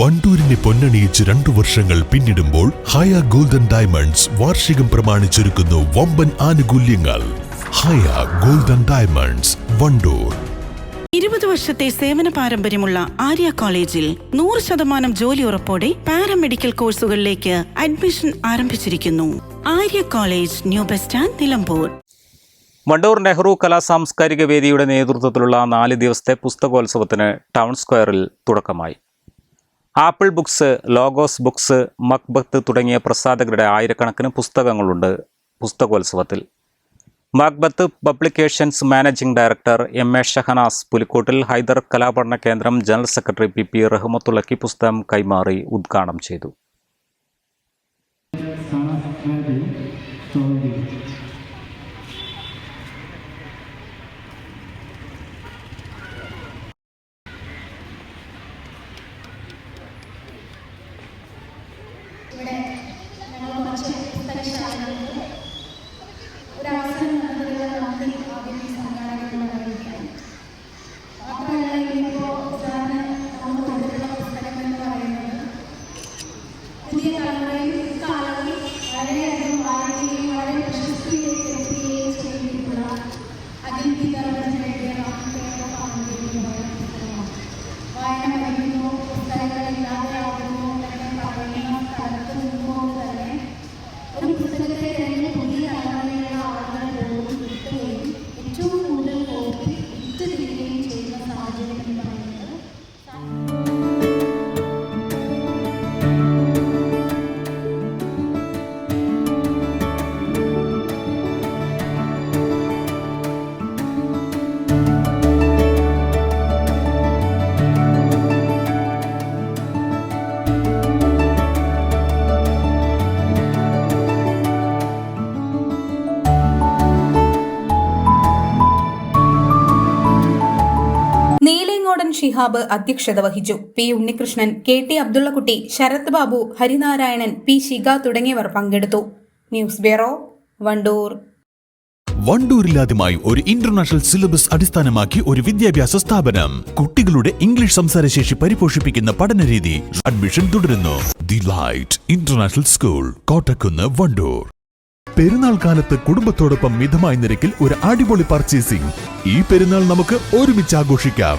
വണ്ടൂരിനെ പൊന്നണിയിച്ച് രണ്ടു വർഷങ്ങൾ പിന്നിടുമ്പോൾ ഹയ ഗോൾഡൻ ഡയമണ്ട്സ് വാർഷികം പ്രമാണിച്ചൊരുക്കുന്നു വമ്പൻ ആനുകൂല്യങ്ങൾ. Haya golden diamonds Wandoor. ഇരുപത് വർഷത്തെ സേവന പാരമ്പര്യമുള്ള ആര്യ കോളേജിൽ നൂറ് ശതമാനം ജോലി ഉറപ്പോടെ പാരാമെഡിക്കൽ കോഴ്സുകളിലേക്ക് അഡ്മിഷൻ ആരംഭിച്ചിരിക്കുന്നു. Arya college new bus stand Nilambur. Wandoor Nehru കലാ സാംസ്കാരിക വേദിയുടെ നേതൃത്വത്തിലുള്ള നാല് ദിവസത്തെ പുസ്തകോത്സവത്തിന് ടൗൺ സ്ക്വയറിൽ തുടക്കമായി. Apple Books Logos Books Macbeth തുടങ്ങിയ പ്രസാധകരുടെ ആയിരക്കണക്കിന് പുസ്തകങ്ങളുണ്ട് പുസ്തകോത്സവത്തിൽ. Macbeth publications managing director M A Shahanas Pulikkottil Haider കലാപഠന കേന്ദ്രം ജനറൽ സെക്രട്ടറി പി പി റഹ്മത്തുള്ളക്കി പുസ്തകം കൈമാറി ഉദ്ഘാടനം ചെയ്തു. Sigue നീലേങ്ങോടൻ ഷിഹാബ് അധ്യക്ഷത വഹിച്ചു. P Unnikrishnan K T Abdullakutty Sarath Babu Harinarayanan P Shikha തുടങ്ങിയവർ പങ്കെടുത്തു. News bureau Wandoor. വണ്ടൂരിലാദ്യമായി ഒരു ഇന്റർനാഷണൽ സിലബസ് അടിസ്ഥാനമാക്കി ഒരു വിദ്യാഭ്യാസ സ്ഥാപനം. കുട്ടികളുടെ ഇംഗ്ലീഷ് സംസാരശേഷി പരിപോഷിപ്പിക്കുന്ന പഠനരീതി അഡ്മിഷൻ തുടരുന്നു. The light international school Kottakkunnu Wandoor. Perunnal കാലത്ത് കുടുംബത്തോടൊപ്പം മിതമായ നിരക്കിൽ ഒരു അടിപൊളി പർച്ചേസിംഗ്. ഈ പെരുന്നാൾ നമുക്ക് ഒരുമിച്ച് ആഘോഷിക്കാം.